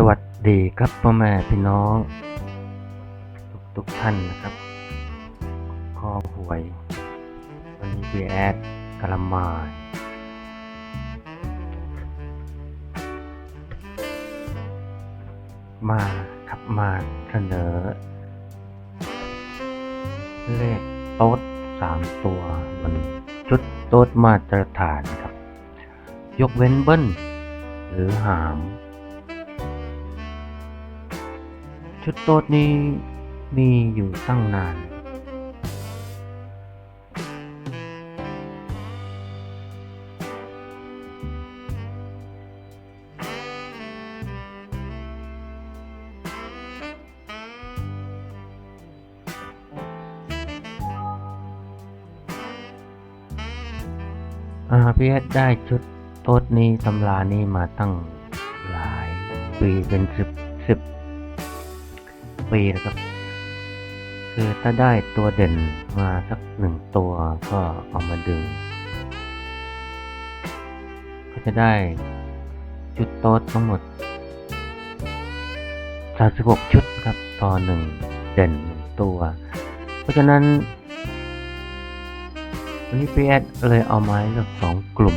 สวัสดีครับพ่อแม่พี่น้อง ทุกทุกท่านนะครับ คอหวย วันนี้พีแอดกะละมายมาครับมาเสนอ เลขโต๊ดสามตัวบนชุดโต๊ดมาตรฐานครับ ยกเว้นเบิ้ลหรือหาม ชุดโต๊ดนี้มีอยู่ตั้งนาน อาพีเอสได้ชุดโต๊ดนี้ตำรานี้มาตั้งหลายปีเป็นสิบสิบ ปีนะครับ คือถ้าได้ตัวเด่นมาสักหนึ่งตัวก็เอามาดึง ก็จะได้ชุดโต๊ดทั้งหมด 36 ชุดครับต่อหนึ่งเด่นหนึ่งตัว เพราะฉะนั้นวันนี้พีแอดเลยเอาไม้เลือกสองกลุ่ม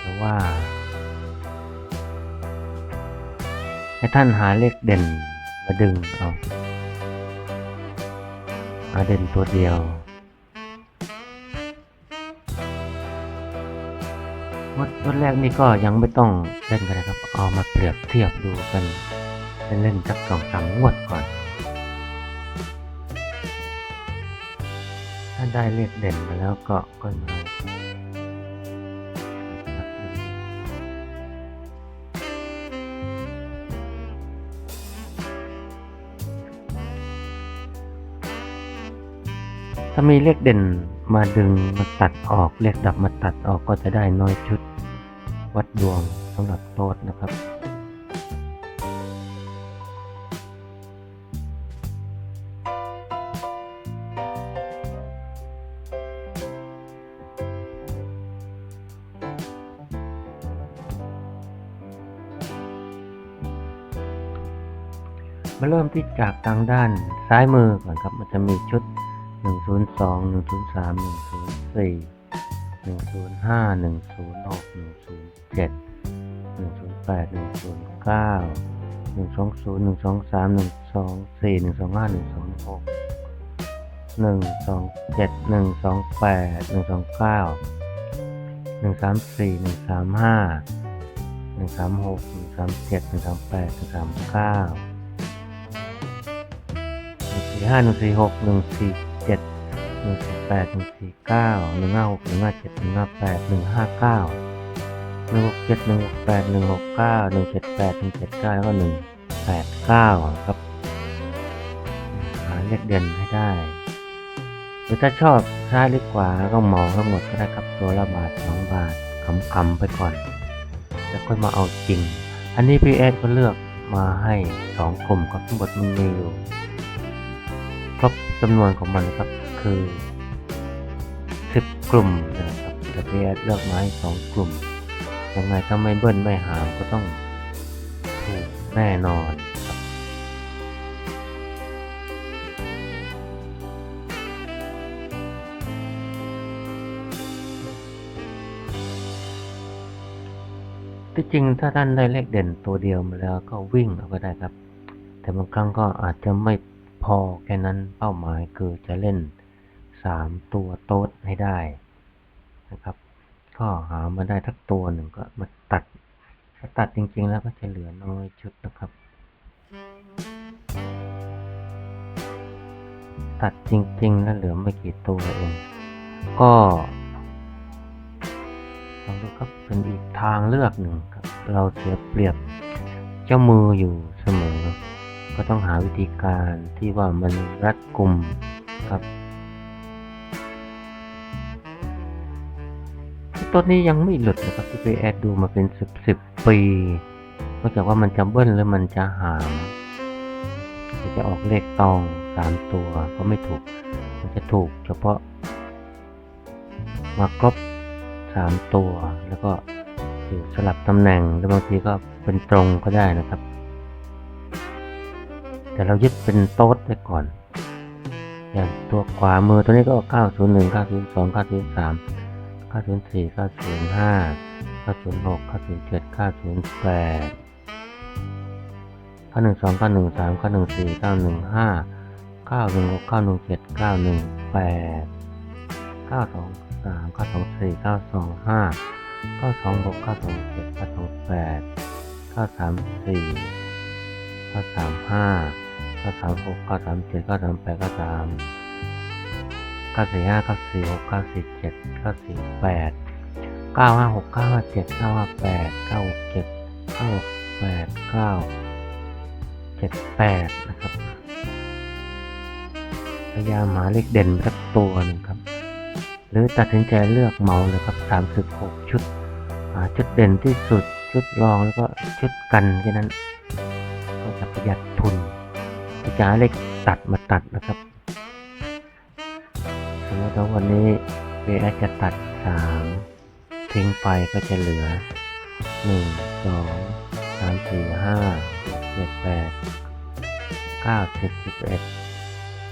แต่ว่าให้ท่านหาเลขเด่น มาดึงเอาเอาเด่นตัวเดียววัดวัดแรกนี่ก็ยังไม่ต้องเล่นกันนะครับ เอามาเปรียบเทียบดูกันเล่นๆสักสองสามงวดก่อน ถ้าได้เลขเด่นมาแล้วก็ก็มาามีเลขเด่นมาดึงมาตัดออกเลขดับมาตัดออกก็จะได้น้อยชุด วัดดวงสำหรับโต๊ดนะครับมาเริ่มที่จากทางด้านซ้ายมือก่อนครับ มันจะมีชุด หนึ่งศูนย์สองหนึ่งศูนย์สามหนึ่งศูนย์สี่หนึ่งศูนย์ห้าหนึ่งศูนย์หกหนึ่งศูนย์เจ็ดหนึ่งศูนย์แปดหนึ่งศูนย์เก้าหนึ่งสองศูนย์หนึ่งสองสามหนึ่งสองสี่หนึ่งสองห้าหนึ่งสองหกหนึ่งสองเจ็ดหนึ่งสองแปดหนึ่งสองเก้าหนึ่งสามสี่หนึ่งสามห้าหนึ่งสามหกหนึ่งสามเจ็ดหนึ่งสามแปดหนึ่งสามเก้าหนึ่งสี่ห้าหนึ่งสี่หกหนึ่งสี่ หนึ่งสิบแปดหนึ่งสี่เก้าหนึ่งห้าหกหนึ่งห้าเจ็ดหนึ่งห้าแปดหนึ่งห้าเก้าหนึ่งหกเจ็ดหนึ่งหกแปดหนึ่งหกเก้าหนึ่งเจ็ดแปดหนึ่งเจ็ดเก้าแล้วก็หนึ่งแปดเก้าครับ หาเลขเด่นให้ได้หรือถ้าชอบซ้ายหรือขวาก็มองทั้งหมดก็ได้ครับตัวละบาทสองบาทคำๆไปก่อน แล้วค่อยมาเอาจริง อันนี้พีเอสก็เลือกมาให้สองกลุ่มครับทั้งหมดมันมีอยู่ครบจำนวนของมันครับ คือ 10 กลุ่มนะครับแต่พีแอดเลือกมาให้สองกลุ่ม ยังไงถ้าไม่เบิ้ลไม่หามก็ต้องถูกแน่นอนครับ ที่จริงถ้าท่านได้เลขเด่นตัวเดียวมาแล้วก็วิ่งเอาก็ได้ครับ แต่บางครั้งก็อาจจะไม่พอแค่นั้นเป้าหมายคือจะเล่น สามตัวโต๊ดให้ได้นะครับ ก็หามาได้ทักตัวหนึ่งก็มาตัดถ้าตัดจริง ๆ แล้วก็จะเหลือน้อยชุดนะครับ ตัดจริง ๆ แล้วเหลือไม่กี่ตัวเอง ก็ลองดูครับเป็นอีกทางเลือกหนึ่งครับ เราเสียเปรียบเจ้ามืออยู่เสมอ ก็ต้องหาวิธีการที่ว่ามันรัดกลุ่มครับ ต้นนี้ยังไม่หลุดนะครับที่ไปแอดดูมาเป็นสิบสิบปีนอกจากว่ามันจะเบิ้ลหรือมันจะหามหรือจะออกเลขตองสามตัวก็ไม่ถูก มันจะถูกเฉพาะ มาครบสามตัว แล้วก็อยู่สลับตำแหน่งแล้วบางทีก็เป็นเป็นตรงก็ได้นะครับ แต่เรายึดเป็นโต๊ดไปก่อน อย่างตัวขวามือตัวนี้ก็ 901 902 903 904 905 906 907 908 912 913 914 915 916 917 918 923 924 925 926 927 928 934 935 936 937 938 93 945 946 947 948 956 957 958 967 968 978นะครับพยายามหาเลขเด่นสักตัวหนึ่งครับ หรือตัดสินใจเลือกเหมาเลยครับ36ชุดหาชุดเด่นที่สุดชุดรองแล้วก็ชุดกันแค่นั้น ก็จะประหยัดทุนที่จะหาเลขตัดมาตัดนะครับ สมมติว่าวันนี้เ a จะตัด 3 ทิ้งไปก็จะเหลือ 1 2 3 4 5 6 7 8 9 10 11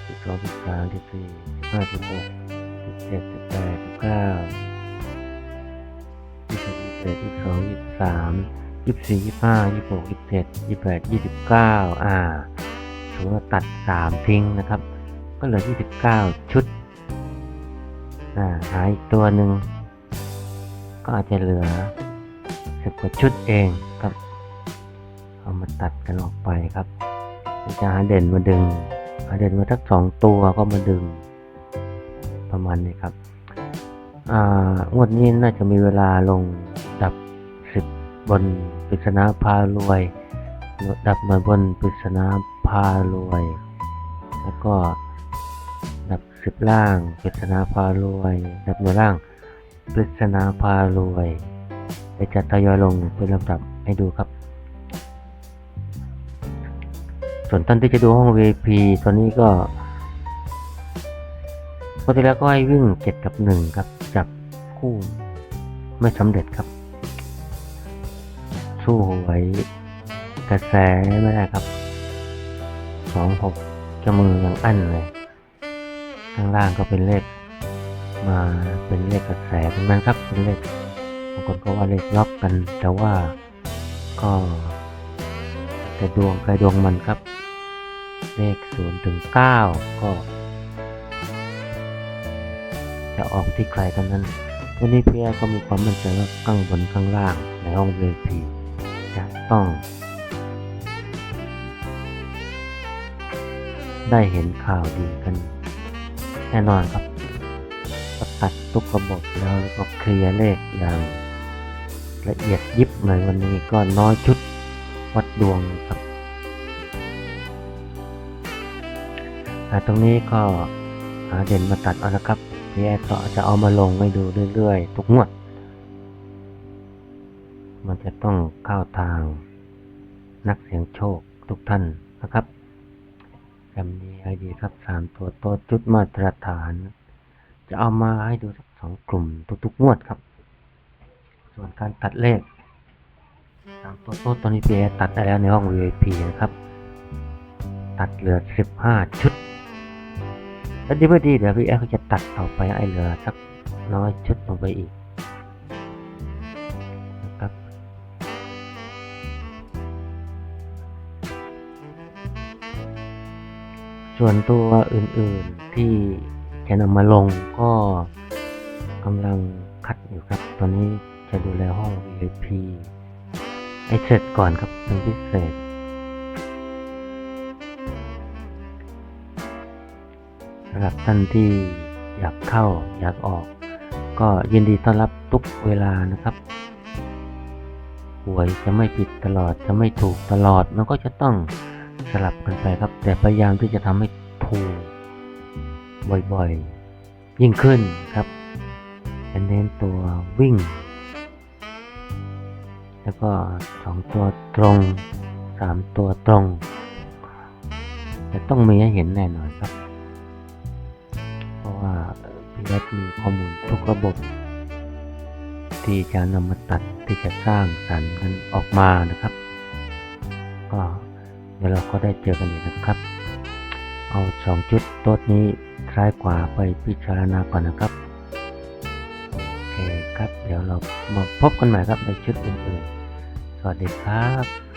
12 13 14 15 16 17 18 19 20 21 22 23 24 25 26 27 28 29 อ่าสมมติว่าตัด 3 ทิ้งนะครับ ก็เหลือ 29 ชุด อ่าหาอีกตัวหนึ่งก็อาจจะเหลือ10กว่าชุดเองครับ เอามาตัดกันออกไปครับจะหาเด่นมาดึงหาเด่นมาสักสองตัวก็มาดึง ประมาณนี้ครับอ่างวดนี้น่าจะมีเวลาลงดับสิบบนปริศนาพารวย ดับมาบนปริศนาพารวย แล้วก็ ดับสิบล่างปริศนาพารวย ดับหน่วยล่างปริศนาพารวยเดี๋ยวจะทยอยลงเป็นลำดับให้ดูครับ ส่วนท่านที่จะดูห้อง VIP ตอนนี้ก็ปกติแล้วก็ให้วิ่งเจ็ดกับหนึ่งครับจับคู่ไม่สำเร็จครับ สู้หวยกระแสไม่ได้ครับสองหกจะมืออยังอั้นเลย ข้างล่างก็เป็นเลขมาเป็นเลขกระแสทั้งนั้นครับเป็นเลขบางคนก็ว่าเลขล็อกกัน แต่ว่าก็แต่ดวงใครดวงมันครับ เลขศูนย์ถึงเก้าก็ จะออกที่ใครเท่านั้นวันนี้พี่แอก็มีความมั่นใจว่าข้างบนข้างล่างในห้องเวทีจะต้อง ได้เห็นข่าวดีกัน แน่นอนครับก็ตัดทุกระบบแล้วแล้วก็เคลียร์เลขอย่างละเอียดยิบหน่อยวันนี้ก็น้อยชุดวัดดวงครับอ่ตรงนี้ก็หาเด่นมาตัดเอาละครับพี่แอดก็จะเอามาลงให้ดูเรื่อยๆ ทุกงวด มันจะต้องเข้าทางนักเสียงโชคทุกท่านนะครับ จำนี้ให้ดีครับสามตัวต๊ดจุดมาตรฐาน จะเอามาให้ดูสักสองกลุ่มทุกๆงวดครับ ส่วนการตัดเลขสามตัวโต๊ดตอนนี้พี่แอตัดได้แล้วในห้อง VIP นะครับ ตัดเหลือสิบห้าชุดแล้วดีไม่ดีเดี๋ยวพี่แอฟก็จะตัดต่อไปไอ้เหลือสักน้อยชุดลงไปอีก ส่วนตัวอื่นๆที่จะนำมาลงก็กำลังคัดอยู่ครับ ตอนนี้จะดูแลห้อง VIP ให้เสร็จก่อนครับเป็นพิเศษ สำหรับท่านที่อยากเข้าอยากออก ก็ยินดีต้อนรับทุกเวลานะครับหวยจะไม่ผิดตลอดจะไม่ถูกตลอด มันก็จะต้อง สลับกันไปครับ แต่พยายามที่จะทำให้ถูกบ่อยๆ ยิ่งขึ้นครับเน้นตัววิ่ง แล้วก็สองตัวตรงสามตัวตรงจะต้องมีให้เห็นแน่นอนครับ เพราะว่าพี่แอดมีข้อมูลทุกระบบ ที่จะนำมาตัดที่จะสร้างสรรค์กันออกมานะครับ ก็ เดี๋ยวเราก็ได้เจอกันอีกนะครับ เอาสองจุดโต๊ดนี้ซ้ายขวาไปพิจารณาก่อนนะครับโอเคครับ เดี๋ยวเรามาพบกันใหม่ครับในชุดอื่นๆ สวัสดีครับ